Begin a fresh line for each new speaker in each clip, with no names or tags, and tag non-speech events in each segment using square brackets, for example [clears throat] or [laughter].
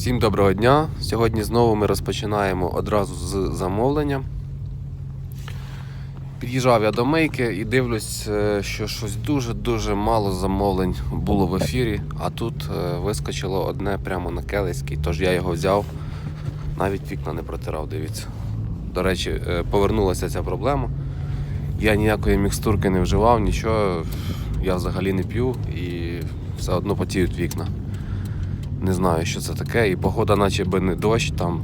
Всім доброго дня! Сьогодні знову ми розпочинаємо одразу з замовлення. Під'їжджав я до мийки і дивлюсь, е, що щось дуже-дуже мало замовлень було в ефірі, а тут е, вискочило одне прямо на Келицький, тож я його взяв, навіть вікна не протирав, дивіться. До речі, е, повернулася ця проблема. Я ніякої мікстурки не вживав, нічого, я взагалі не п'ю і все одно потіють вікна. Не знаю, що це таке. І погода, наче би не дощ, там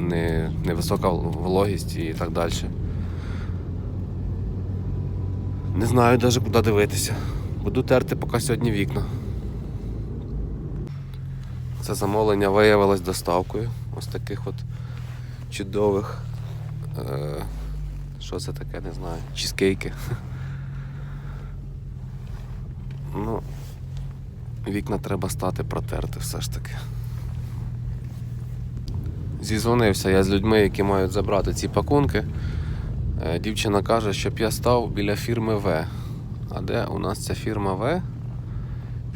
не, не висока вологість і так далі. Не знаю навіть куди дивитися. Буду терти поки сьогодні вікна. Це замовлення виявилось доставкою. Ось таких от чудових. Е, що це таке, не знаю. Чізкейки. Ну, Вікна треба стати протерти все ж таки. Зізвонився я з людьми, які мають забрати ці пакунки. Е, Дівчина каже, щоб я став біля фірми В. А де у нас ця фірма В?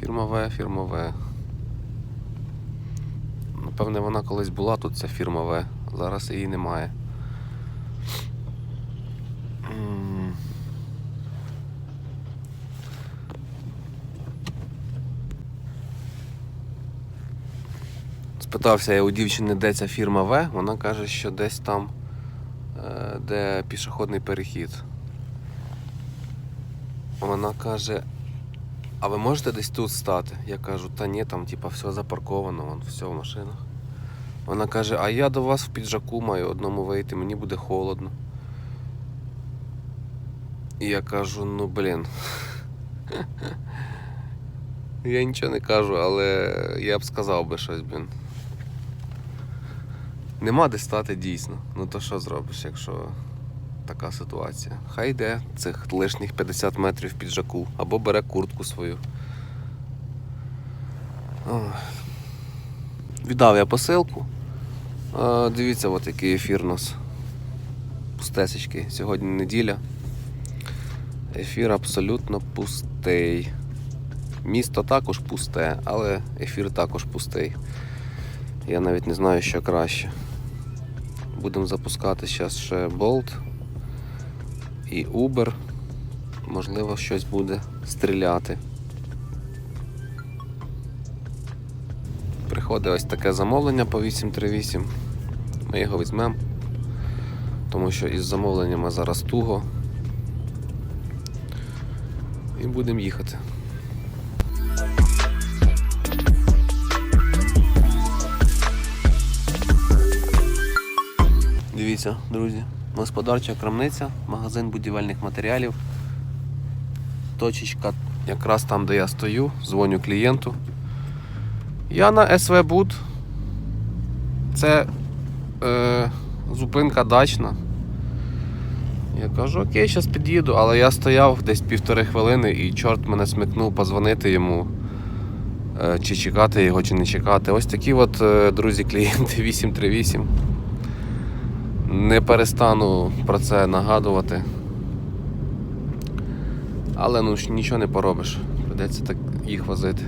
Фірма В, фірма В. Напевне, вона колись була тут, ця фірма В. Зараз її немає. Спитався я у дівчини, де ця фірма В. Вона каже, що десь там, е, де пішохідний перехід. Вона каже, а ви можете десь тут стати? Я кажу, та ні, там типа все запарковано, вон, все в машинах. Вона каже, а я до вас в піджаку маю одному вийти, мені буде холодно. І я кажу, ну блін. [laughs] Я нічого не кажу, але я б сказав би щось, блін. Нема де стати дійсно. Ну то що зробиш, якщо така ситуація? Хай йде цих лишніх 50 метрів піджаку або бере куртку свою. Віддав я посилку. А, дивіться, от який ефір у нас. Пустесечки. Сьогодні неділя. Ефір абсолютно пустий. Місто також пусте, але ефір також пустий. Я навіть не знаю, що краще. Будемо запускати зараз ще Bolt і Uber. Можливо, щось буде стріляти. Приходить ось таке замовлення по 838. Ми його візьмемо, тому що із замовленнями зараз туго. І будемо їхати. Дивіться, друзі, господарча крамниця, магазин будівельних матеріалів. Точечка якраз там, де я стою, дзвоню клієнту. Я на СВ Буд. Це е, зупинка дачна. Я кажу, окей, зараз під'їду, але я стояв десь півтори хвилини і чорт мене смикнув позвонити йому. е, Чи чекати його, чи не чекати. Ось такі от, е, друзі, клієнти [laughs] 838. Не перестану про це нагадувати. Але ну нічого не поробиш. Придеться так їх возити.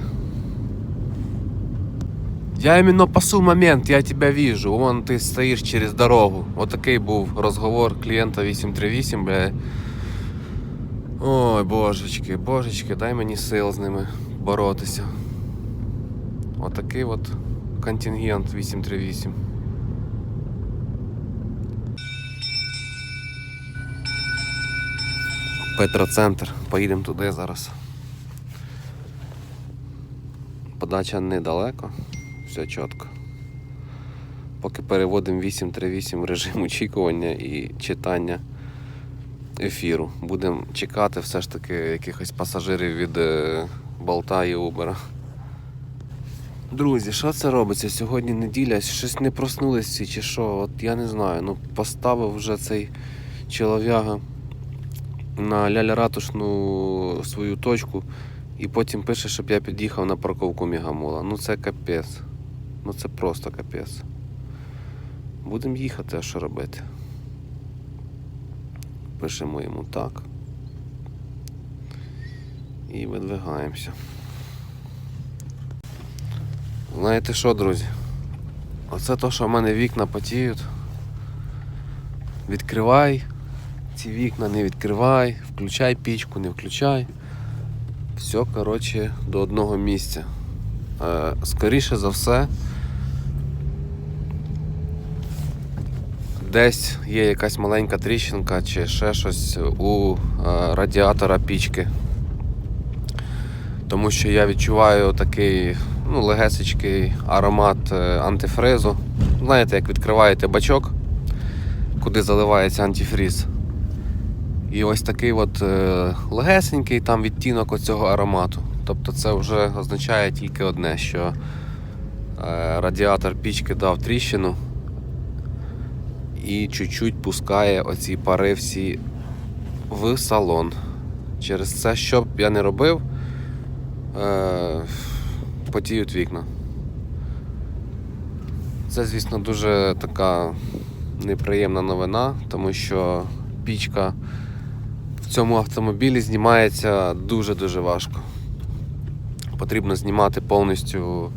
Я іменно пасу момент, я тебе вижу. Вон ти стоїш через дорогу. Отакий був розговор клієнта 838, бля. Ой, божечки, божечки, дай мені сил з ними боротися. Отакий от контингент 838. Петроцентр. Поїдемо туди зараз. Подача недалеко, все чітко. Поки переводимо 838 в режим очікування і читання ефіру. Будемо чекати все ж таки якихось пасажирів від е, болта і Uber. Друзі, що це робиться? Сьогодні неділя, щось не проснулись чи що? От я не знаю. Ну поставив вже цей чолов'яга на ляля-ратушну свою точку і потім пише, щоб я під'їхав на парковку Мігамола. Ну це капець. Ну це просто капець. Будемо їхати, а що робити? Пишемо йому так. І видвигаємося. Знаєте що, друзі? Оце то, що в мене вікна потіють. Відкривай ці вікна, не відкривай, включай пічку, не включай. Все, коротше, до одного місця. Е, скоріше за все, десь є якась маленька тріщинка чи ще щось у е, радіатора пічки. Тому що я відчуваю такий ну, легесечкий аромат е, антифризу. Знаєте, як відкриваєте бачок, куди заливається антифріз. І ось такий от е, легесенький там відтінок оцього аромату. Тобто це вже означає тільки одне, що е, радіатор пічки дав тріщину і чуть-чуть пускає оці пари всі в салон. Через це, що б я не робив, е, потіють вікна. Це, звісно, дуже така неприємна новина, тому що пічка цьому автомобілі знімається дуже-дуже важко. Потрібно знімати повністю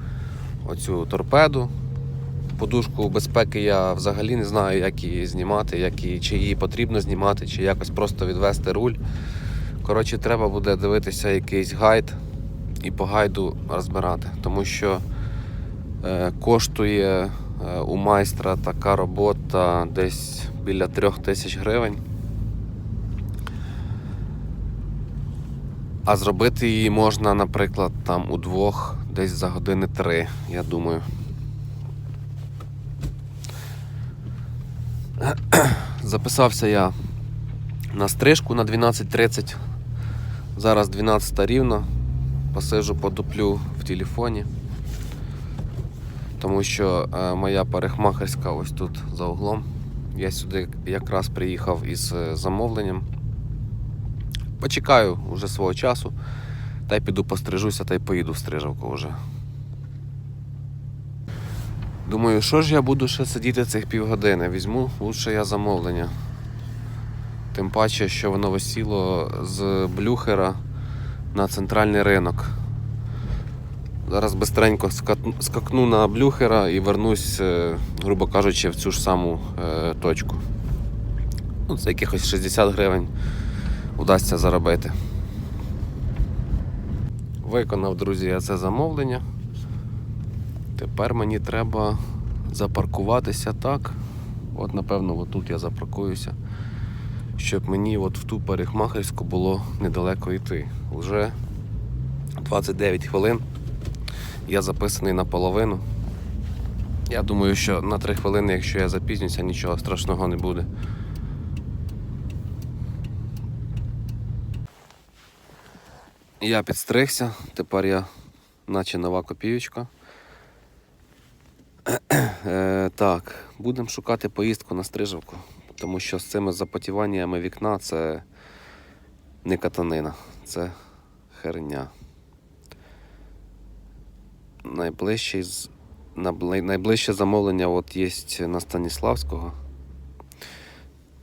оцю торпеду. Подушку безпеки я взагалі не знаю, як її знімати, як її, чи її потрібно знімати, чи якось просто відвести руль. Коротше, треба буде дивитися якийсь гайд і по гайду розбирати, тому що е, коштує е, у майстра така робота десь біля трьох тисяч гривень. А зробити її можна, наприклад, там удвох, десь за години три, я думаю. [clears throat] Записався я на стрижку на 12.30. Зараз 12 рівно. Посижу подуплю в телефоні. Тому що е, моя парикмахерська ось тут за углом. Я сюди якраз приїхав із е, замовленням. Почекаю вже свого часу, та й піду пострижуся, та й поїду в стрижавку вже. Думаю, що ж я буду ще сидіти цих півгодини? Візьму лучше я замовлення. Тим паче, що воно висіло з блюхера на центральний ринок. Зараз бистренько скакну на блюхера і вернусь, е, грубо кажучи, в цю ж саму е, точку. Ну, це якихось 60 гривень вдасться заробити. Виконав, друзі, це замовлення. Тепер мені треба запаркуватися так. От, напевно, отут я запаркуюся, щоб мені от в ту парикмахерську було недалеко йти. Уже 29 хвилин. Я записаний наполовину. Я думаю, що на 3 хвилини, якщо я запізнюся, нічого страшного не буде. Я підстригся, тепер я наче нова копієчка. [clears throat] Е, так, будемо шукати поїздку на стрижавку, тому що з цими запотіваннями вікна це не катанина, це херня. Набли- найближче замовлення от є на Станіславського.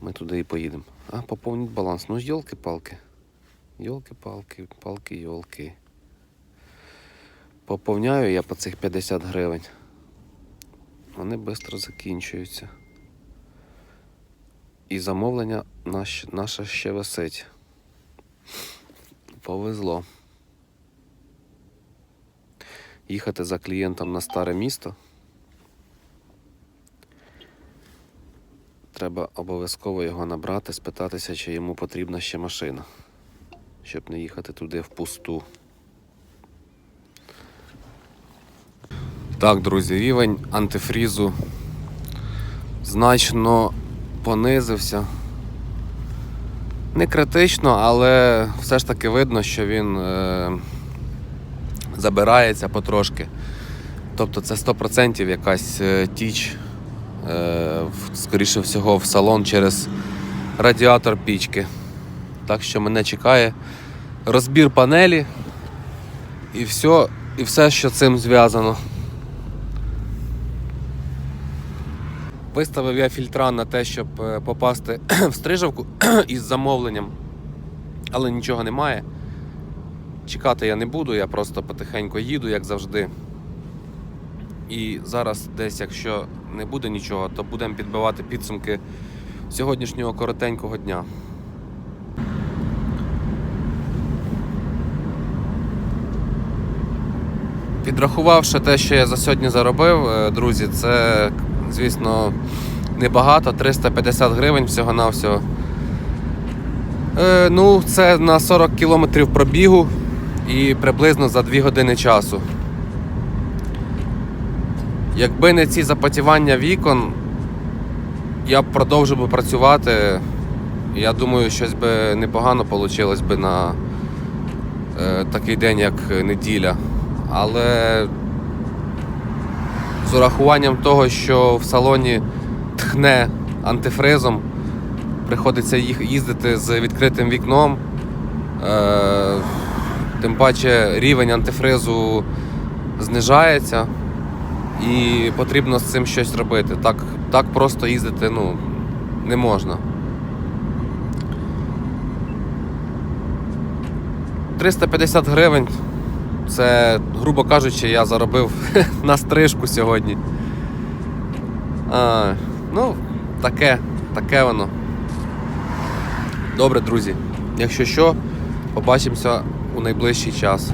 Ми туди і поїдемо. А, поповніть баланс. Ну, йолки-палки. Йолки-палки, палки-йолки. Поповняю я по цих 50 гривень. Вони швидко закінчуються. І замовлення наш, наше ще висить. Повезло. Їхати за клієнтом на старе місто. Треба обов'язково його набрати, спитатися, чи йому потрібна ще машина, щоб не їхати туди впусту. Так, друзі, рівень антифрізу значно понизився. Не критично, але все ж таки видно, що він е, забирається потрошки. Тобто це 100% якась е, тіч, е, скоріше всього, в салон через радіатор пічки. Так що мене чекає розбір панелі і все, і все, що цим зв'язано. Виставив я фільтра на те, щоб е, попасти [clears throat] в стрижавку [clears throat] із замовленням, але нічого немає. Чекати я не буду, я просто потихеньку їду, як завжди. І зараз десь, якщо не буде нічого, то будемо підбивати підсумки сьогоднішнього коротенького дня. Підрахувавши те, що я за сьогодні заробив, е, друзі, це, звісно, небагато, 350 гривень всього-навсього. Е, ну, це на 40 кілометрів пробігу і приблизно за 2 години часу. Якби не ці запотівання вікон, я б продовжив би працювати. Я думаю, щось би непогано вийшло би на е, такий день, як неділя. Але з урахуванням того, що в салоні тхне антифризом, приходиться їх їздити з відкритим вікном. Е, тим паче рівень антифризу знижається і потрібно з цим щось робити. Так, так просто їздити ну, не можна. 350 гривень. Це, грубо кажучи, я заробив [laughs] на стрижку сьогодні. А, ну, таке, таке воно. Добре, друзі. Якщо що, побачимося у найближчий час.